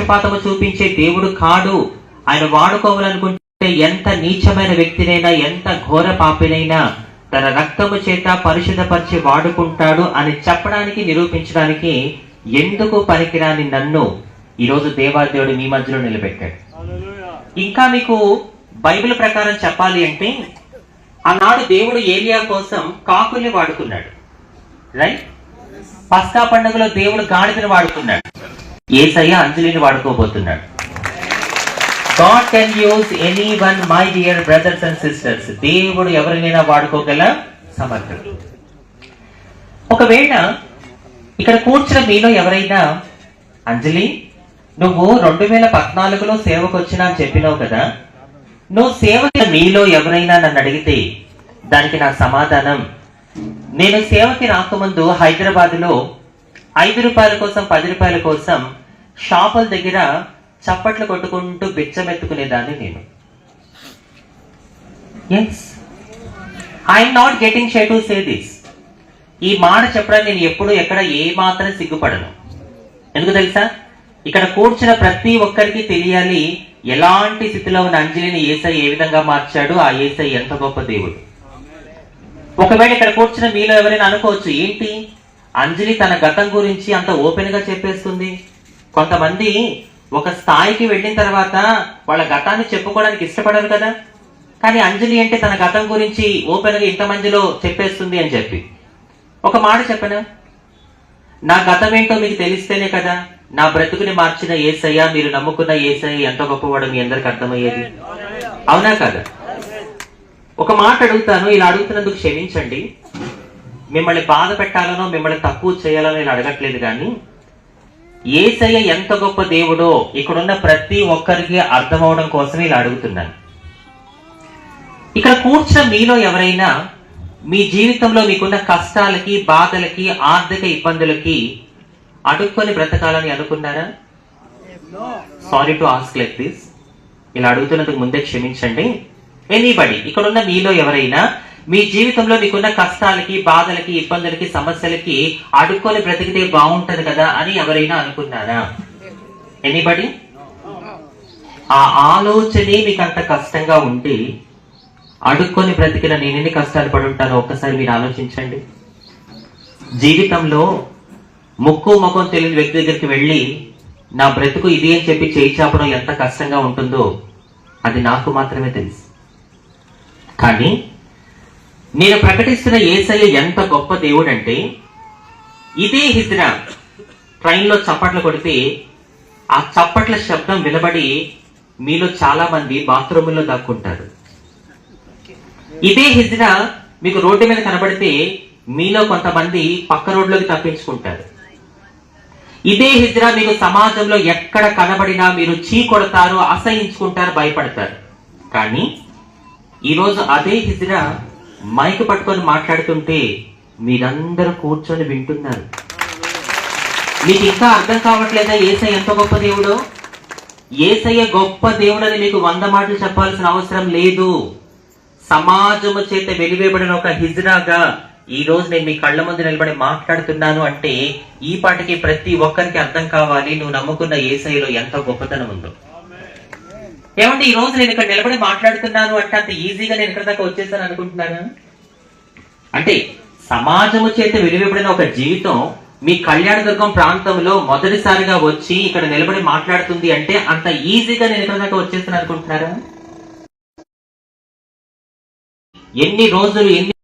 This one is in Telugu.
పక్షపాతము చూపించే దేవుడు కాడు. ఆయన వాడుకోవాలనుకుంటే ఎంత నీచమైన వ్యక్తినైనా ఎంత ఘోర పాపినైనా తన రక్తము చేత పరిశుద్ధపరిచి వాడుకుంటాడు అని చెప్పడానికి నిరూపించడానికి ఎందుకు పనికిరాని నన్ను ఈరోజు దేవాదేవుడు మీ మధ్యలో నిలబెట్టాడు. ఇంకా మీకు బైబిల్ ప్రకారం చెప్పాలి అంటే ఆనాడు దేవుడు ఏలియా కోసం కాకుల్ని వాడుకున్నాడు. రైట్ పస్కా పండుగలో దేవుడు గాడిదను వాడుకున్నాడు. ఏసయ్య అంజలిని వాడుకోబోతున్నాడు. God can use anyone my dear brothers and sisters దేవుడు ఎవరినైనా వాడుకోగల సమర్థుడు. ఒకవేళ ఇక్కడ కూర్చున్న మీలో ఎవరైనా అంజలి నువ్వు రెండు వేల పద్నాలుగులో సేవకు వచ్చినా అని చెప్పినావు కదా నువ్వు సేవ మీలో ఎవరైనా నన్ను అడిగితే దానికి నా సమాధానం నేను సేవకి రాకముందు హైదరాబాద్లో ఐదు రూపాయల కోసం పది రూపాయల కోసం షాపుల దగ్గర చప్పట్లు కొట్టుకుంటూ బిచ్చమెత్తుకునేదాన్ని నేను. Yes I'm not getting shy to say this ఈ మాట చెప్పడానికి నేను ఎప్పుడు ఎక్కడ ఏ మాత్రం సిగ్గుపడను. ఎందుకు తెలుసా? ఇక్కడ కూర్చున్న ప్రతి ఒక్కరికి తెలియాలి ఎలాంటి స్థితిలో ఉన్న అంజలిని ఏసై ఏ విధంగా మార్చాడు ఆ ఏసై ఎంత గొప్ప దేవుడు. ఒకవేళ ఇక్కడ కూర్చున్న మీలో ఎవరైనా అనుకోవచ్చు ఏంటి? అంజలి తన గతం గురించి అంత ఓపెన్గా చెప్పేస్తుంది. కొంతమంది ఒక స్థాయికి వెళ్ళిన తర్వాత వాళ్ళ గతాన్ని చెప్పుకోవడానికి ఇష్టపడరు కదా. కానీ అంజలి అంటే తన గతం గురించి ఓపెన్గా ఇంతమందిలో చెప్పేస్తుంది అని చెప్పి. ఒక మాట చెప్పను? నా గతం ఏంటో మీకు తెలిస్తేనే కదా. నా బ్రతుకుని మార్చిన ఏసయ్య మీరు నమ్ముకున్న ఏసయ్య ఎంత గొప్పవాడు మీ అందరికి అర్థమయ్యేది. అవునా కదా? ఒక మాట అడుగుతాను ఇలా అడుగుతున్నందుకు క్షమించండి. మిమ్మల్ని బాధ పెట్టాలనో మిమ్మల్ని తక్కువ చేయాలనో ఇలా అడగట్లేదు కానీ ఏసయ్య ఎంత గొప్ప దేవుడో ఇక్కడున్న ప్రతి ఒక్కరికి అర్థమవడం కోసం ఇలా అడుగుతున్నాను. ఇక్కడ కూర్చున్న మీలో ఎవరైనా మీ జీవితంలో మీకున్న కష్టాలకి బాధలకి ఆర్థిక ఇబ్బందులకి అడుక్కొని బ్రతకాలని అనుకున్నారా? Sorry to ask like this ఇలా అడుగుతున్నందుకు ముందే క్షమించండి. ఎనీబడి ఇక్కడున్న మీలో ఎవరైనా మీ జీవితంలో మీకున్న కష్టాలకి బాధలకి ఇబ్బందులకి సమస్యలకి అడుక్కొని బ్రతికితే బాగుంటది కదా అని ఎవరైనా అనుకున్నారా? ఎనీబడి ఆ ఆలోచనే మీకు అంత కష్టంగా ఉంటే అడుక్కొని బ్రతికిన నేను ఎన్ని కష్టాలు పడి ఉంటానో ఒక్కసారి మీరు ఆలోచించండి. జీవితంలో ముక్కు ముఖం తెలియని వ్యక్తి దగ్గరికి వెళ్ళి నా బ్రతుకు ఇది అని చెప్పి చేయి చాపడం ఎంత కష్టంగా ఉంటుందో అది నాకు మాత్రమే తెలుసు. కానీ నేను ప్రకటిస్తున్న ఏసయ్య ఎంత గొప్ప దేవుడు అంటే ఇదే హిజ్రా ట్రైన్లో చప్పట్లు కొడితే ఆ చప్పట్ల శబ్దం వినబడి మీలో చాలా మంది బాత్రూముల్లో దాక్కుంటారు. ఇదే హిజ్రా మీకు రోడ్డు మీద కనబడితే మీలో కొంతమంది పక్క రోడ్లోకి తప్పించుకుంటారు. ఇదే హిజ్రా మీకు సమాజంలో ఎక్కడ కనబడినా మీరు చీ కొడతారు అసహించుకుంటారు భయపడతారు. కానీ ఈరోజు అదే హిజ్రా మైక్ పట్టుకొని మాట్లాడుతుంటే మీరందరూ కూర్చొని వింటున్నారు. మీకు ఇంకా అర్థం కావట్లేదా? ఏసై ఎంత గొప్ప దేవుడు? ఏసయ్య గొప్ప దేవుడని మీకు వంద మాటలు చెప్పాల్సిన అవసరం లేదు. సమాజము చేత వెలివేయబడిన ఒక హిజ్రాగా ఈ రోజు నేను మీ కళ్ళ ముందు నిలబడి మాట్లాడుతున్నాను అంటే ఈ పాటకి ప్రతి ఒక్కరికి అర్థం కావాలి. నువ్వు నమ్ముకున్న ఏసైలో ఎంత గొప్పతనం ఉందో. ఏమంటే ఈ రోజు నేను ఇక్కడ నిలబడి మాట్లాడుతున్నాను అంటే అంత ఈజీగా నేను ఇక్కడ దాకా వచ్చేసాను అనుకుంటున్నాను అంటే సమాజము చేత వెలువబడిన ఒక జీవితం మీ కళ్యాణదుర్గం ప్రాంతంలో మొదటిసారిగా వచ్చి ఇక్కడ నిలబడి మాట్లాడుతుంది అంటే అంత ఈజీగా నేను ఇక్కడ దాకా వచ్చేసాను అనుకుంటున్నారా? ఎన్ని రోజులు ఎన్ని